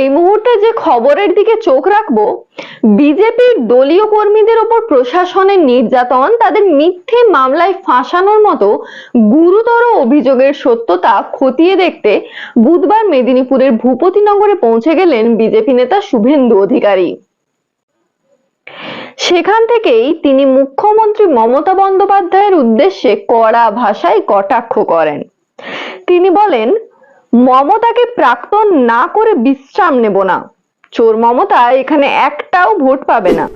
এই মুহূর্তে যে খবরের দিকে চোখ রাখব বিজেপির দলীয় কর্মীদের ওপর প্রশাসনের নির্যাতন, তাদের মিথ্যে মামলায় ফাঁসানোর মতো গুরুতর অভিযোগের সত্যতা খতিয়ে দেখতে বুধবার মেদিনীপুরের ভূপতিনগরে পৌঁছে গেলেন বিজেপি নেতা শুভেন্দু অধিকারী। সেখান থেকেই তিনি মুখ্যমন্ত্রী মমতা বন্দ্যোপাধ্যায়ের উদ্দেশ্যে কড়া ভাষায় কটাক্ষ করেন। তিনি বলেন মমতাকে প্রাক্তন না করে বিশ্রাম নেব না। চোর মমতা এখানে একটাও ভোট পাবে না।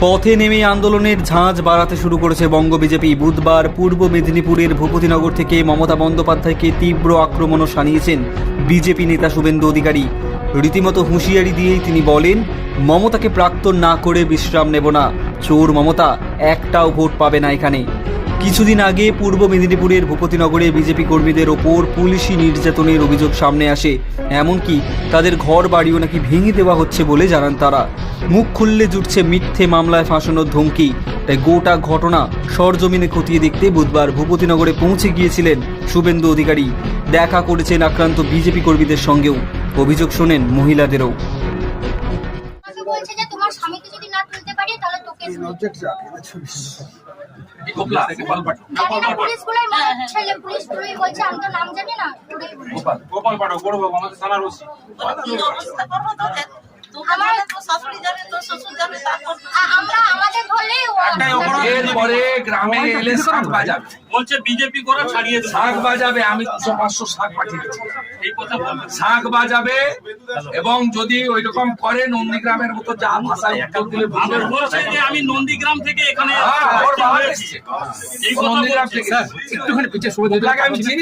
পথে নেমে আন্দোলনের ঝাঁঝ বাড়াতে শুরু করেছে বঙ্গ বিজেপি। বুধবার পূর্ব মেদিনীপুরের ভূপতিনগর থেকে মমতা বন্দ্যোপাধ্যায়কে তীব্র আক্রমণও শানিয়েছেন বিজেপি নেতা শুভেন্দু অধিকারী। রীতিমতো হুঁশিয়ারি দিয়েই তিনি বলেন, মমতাকে প্রাক্তন না করে বিশ্রাম নেব না। চোর মমতা একটাও ভোট পাবে না এখানে। কিছুদিন আগে পূর্ব মেদিনীপুরের ভূপতিনগরে বিজেপি কর্মীদের ওপর পুলিশি নির্যাতনের অভিযোগ সামনে আসে। এমনকি তাদের ঘর বাড়িও নাকি ভেঙে দেওয়া হচ্ছে বলে জানান তারা। মুখ খুললে জুটছে মিথ্যে মামলায় ফাঁসানোর ধমকি। তাই গোটা ঘটনা সরজমিনে খতিয়ে দেখতে বুধবার ভূপতিনগরে পৌঁছে গিয়েছিলেন শুভেন্দু অধিকারী। দেখা করেছেন আক্রান্ত বিজেপি কর্মীদের সঙ্গেও। অভিযোগ শোনেন মহিলাদেরও। তোমার স্বামীকে যদি বলছে আমি তো নাম জানি না। গোপাল পাঠাও বড় বাবু আমাদের থানার ওসি। আমার আ- আমরা আমাদের ধরলেই ও- একটাই অপরাধ এরপরে গ্রামে এলে শাক বাজাবে। বলছে বিজেপি করে ছাড়িয়ে শাক বাজাবে আমি দুশো পাঁচশো শাক পাঠিয়ে দিচ্ছি এই কথা বলবে। শাক বাজাবে এবং যদি ওই রকম করে নন্দীগ্রামের মতো যা ভাষায় দিলে আমি নন্দীগ্রাম থেকে এখানে হ্যাঁ,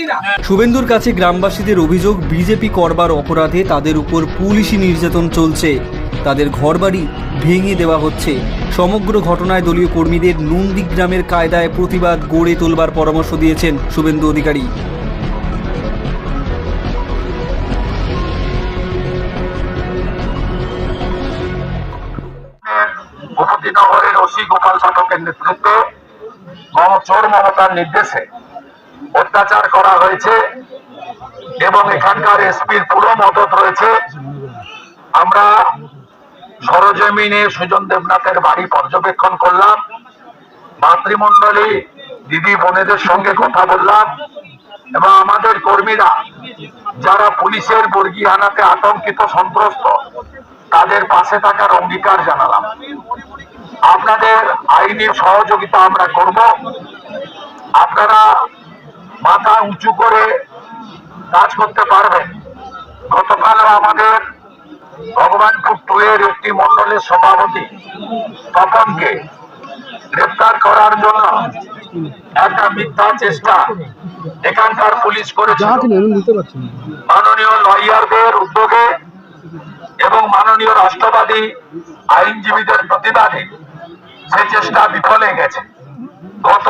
না। শুভেন্দুর কাছে গ্রামবাসীদের অভিযোগ বিজেপি করবার অপরাধে তাদের উপর পুলিশি নির্যাতন চলছে। তাদের ঘরবাড়ি ভেঙে দেওয়া হচ্ছে। সমগ্র ঘটনায় দলীয় কর্মীদের নন্দীগ্রামের কায়দায় প্রতিবাদ গড়ে তোলবার পরামর্শ দিয়েছেন শুভেন্দু অধিকারী। ওসি গোপাল নেতৃত্বে চোর নির্দেশে অত্যাচার করা হয়েছে এবং এখানকার এসপির পুরো মদত রয়েছে। আমরা সরজমিনে সুজন দেবনাথের বাড়ি পর্যবেক্ষণ করলাম। মাতৃমণ্ডলী দিদি বোনেদের সঙ্গে কথা বললাম এবং আমাদের কর্মীরা যারা পুলিশের বর্গী আনাতে আতঙ্কিত, সন্ত্রস্ত, তাদের পাশে থাকার অঙ্গীকার জানালাম। আপনাদের আইনি সহযোগিতা আমরা করব। আপনারা মাথা উঁচু করে কাজ করতে পারবেন। গতকালও আমাদের ভগবানপুর টু এর একটি মন্ডলের সভাপতি তপনকে গ্রেপ্তার করার জন্য একটা মিথ্যা চেষ্টা এখানকার পুলিশ করেছে মাননীয় লয়ারদের উদ্যোগে এবং মাননীয় রাষ্ট্রবাদী আইনজীবীদের প্রতিবাদে সে চেষ্টা বিফলে গেছে। গত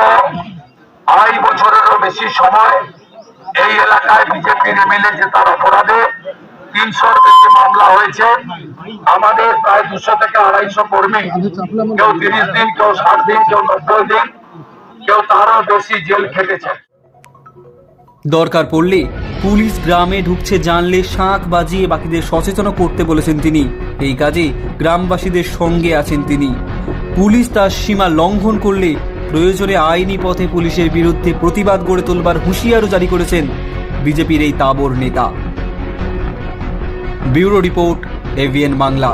আড়াই বছরেরও বেশি সময় এই এলাকায় বিজেপির এমএলএ জেতার অপরাধে। তিনশোর বেশি মামলা হয়েছে। আমাদের প্রায় দুশো থেকে আড়াইশো কর্মী। কেউ তিরিশ দিন, কেউ ষাট দিন, কেউ নব্বই দিন, কেউ তারও বেশি জেল খেটেছে। দরকার পড়লে পুলিশ গ্রামে ঢুকছে, জানলে শাঁখ বাজিয়ে বাকিদের সচেতন করতে বলেছেন তিনি। এই কাজে গ্রামবাসীদের সঙ্গে আছেন তিনি। পুলিশ তার সীমা লঙ্ঘন করলে প্রয়োজনে আইনি পথে পুলিশের বিরুদ্ধে প্রতিবাদ গড়ে তোলবার হুঁশিয়ারও জারি করেছেন বিজেপির এই তাবর নেতা। Bureau report, AVN Bangla.